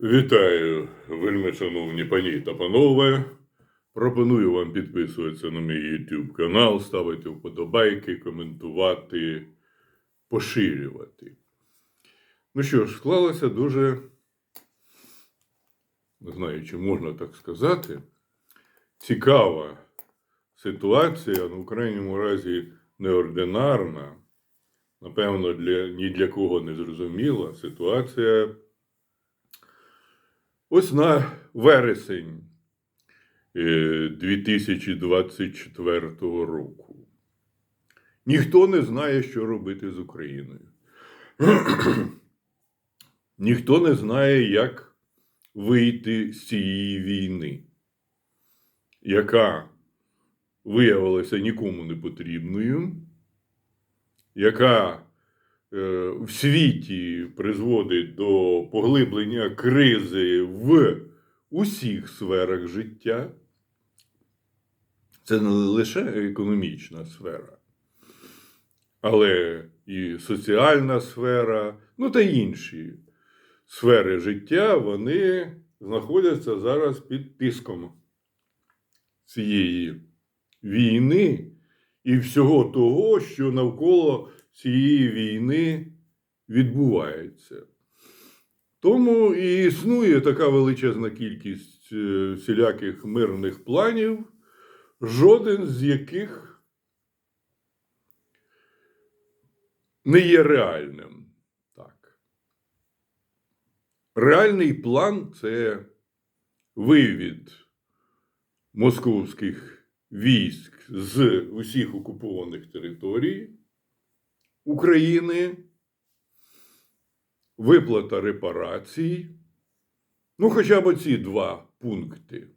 Вітаю, вельми шановні пані та панове. Пропоную вам підписуватися на мій YouTube канал, ставити вподобайки, коментувати, поширювати. Ну що ж, склалася дуже, не знаю, чи можна так сказати, цікава ситуація, ну, в крайньому разі, неординарна, напевно, для, ні для кого не зрозуміла ситуація. Ось на вересень е, 2024 року. Ніхто не знає, що робити з Україною. Ніхто не знає, як вийти з цієї війни, яка виявилася нікому не потрібною, яка е, в світі призводить до поглиблення кризи в усіх сферах життя. Це не лише економічна сфера, але і соціальна сфера, ну та інші сфери життя, вони знаходяться зараз під тиском цієї війни і всього того, що навколо цієї війни відбувається. Тому і існує така величезна кількість е, всіляких мирних планів, жоден з яких не є реальним. Так. Реальний план це вивід московських військ з усіх окупованих територій України, виплата репарацій. Ну, хоча б оці два пункти.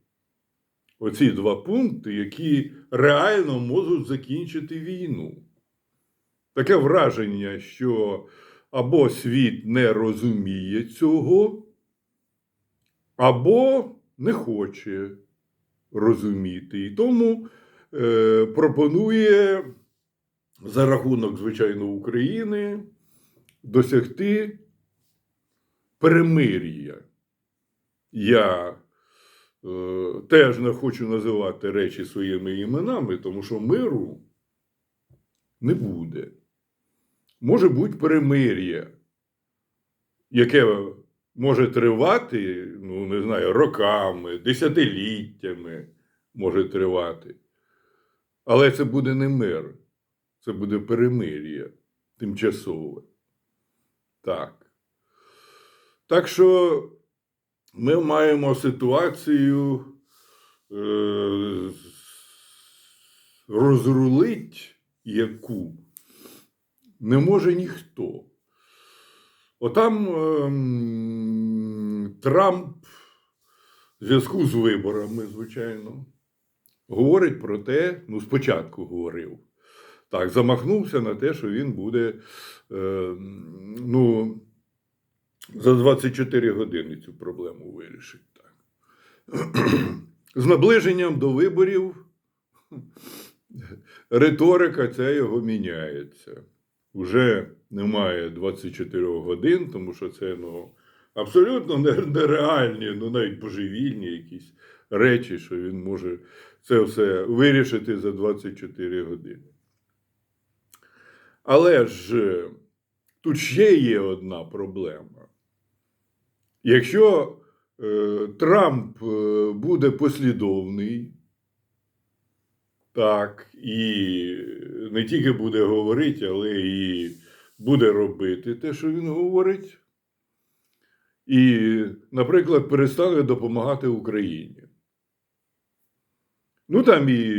Оці два пункти, які реально можуть закінчити війну. Таке враження, що або світ не розуміє цього, або не хоче розуміти. І тому е, пропонує за рахунок, звичайно, України досягти перемир'я. Я е, теж не хочу називати речі своїми іменами, тому що миру не буде. Може бути перемир'я, яке може тривати, ну, не знаю, роками, десятиліттями може тривати. Але це буде не мир, це буде перемир'я тимчасове. Так. Так що ми маємо ситуацію е, розрулить, яку не може ніхто. Отам ем, Трамп в зв'язку з виборами, звичайно, говорить про те, ну, спочатку говорив. Так, замахнувся на те, що він буде е, ну, за 24 години цю проблему вирішить. Так. З наближенням до виборів риторика ця його міняється. Уже немає 24 годин, тому що це ну, абсолютно нереальні, ну навіть божевільні якісь речі, що він може це все вирішити за 24 години. Але ж тут ще є одна проблема. Якщо е, Трамп е, буде послідовний, так, і не тільки буде говорити, але і буде робити те, що він говорить, і, наприклад, перестане допомагати Україні. Ну, там і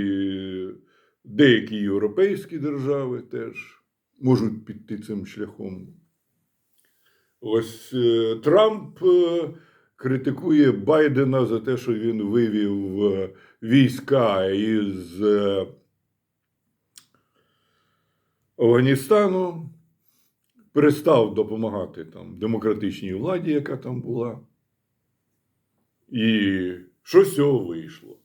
деякі європейські держави теж можуть піти цим шляхом. Ось е, Трамп е, критикує Байдена за те, що він вивів е, війська із Афганістану, перестав допомагати там демократичній владі, яка там була. І що з цього вийшло?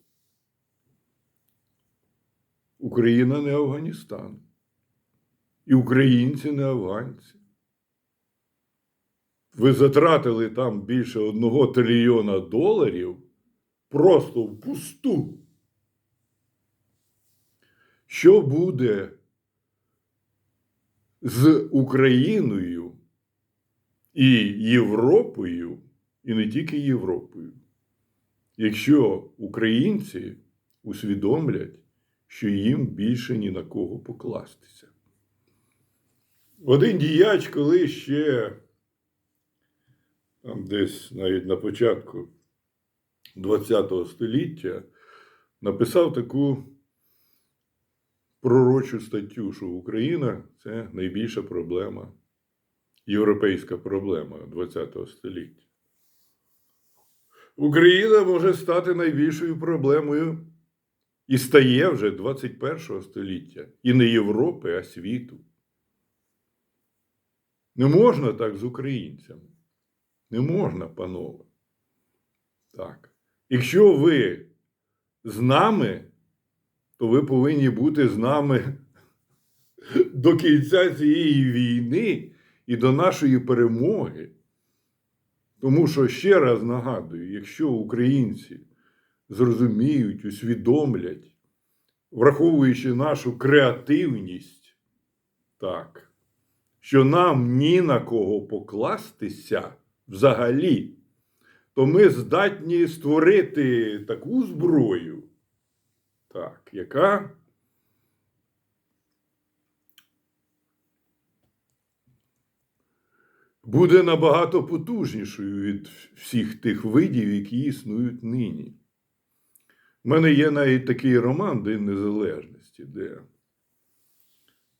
Україна не Афганістан. І українці не афганці. ви затратили там більше одного трильйона доларів просто впусту. Що буде з Україною і Європою, і не тільки Європою, якщо українці усвідомлять, що їм більше ні на кого покластися? Один діяч, коли ще там десь навіть на початку ХХ століття написав таку пророчу статтю, що Україна це найбільша проблема, європейська проблема ХХ століття. Україна може стати найбільшою проблемою і стає вже 21 століття. І не Європи, а світу. Не можна так з українцями. Не можна, панове. Так. Якщо ви з нами, то ви повинні бути з нами до кінця цієї війни і до нашої перемоги. Тому що ще раз нагадую, якщо українці зрозуміють, усвідомлять, враховуючи нашу креативність, так, що нам ні на кого покластися взагалі, то ми здатні створити таку зброю, так, яка буде набагато потужнішою від всіх тих видів, які існують нині. У мене є навіть такий роман День Незалежності, де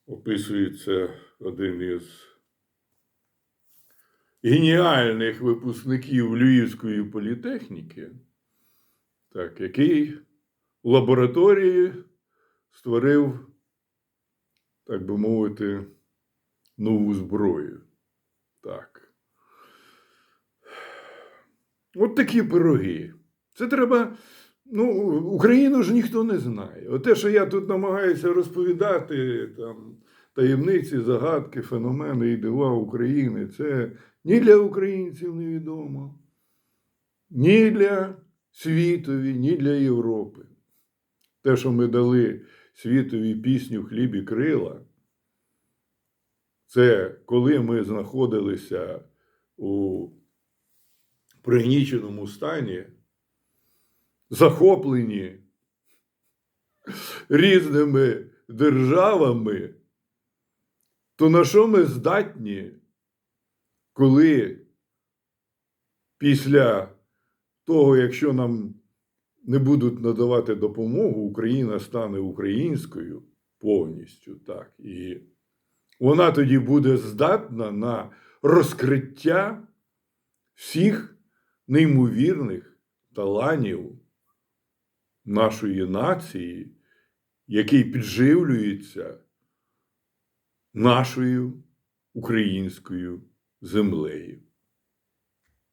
описується один із геніальних випускників Львівської політехніки, так, який в лабораторії створив, так би мовити, нову зброю. Так. От такі пироги. Це треба. Ну, Україну ж ніхто не знає. От те, що я тут намагаюся розповідати, там, таємниці, загадки, феномени і дива України, це ні для українців невідомо, ні для світові, ні для Європи. Те, що ми дали світові пісню хліб і крила, це коли ми знаходилися у пригніченому стані, захоплені різними державами, то на що ми здатні, коли після того, якщо нам не будуть надавати допомогу, Україна стане українською повністю, так, і вона тоді буде здатна на розкриття всіх неймовірних талантів нашої нації, який підживлюється нашою українською землею.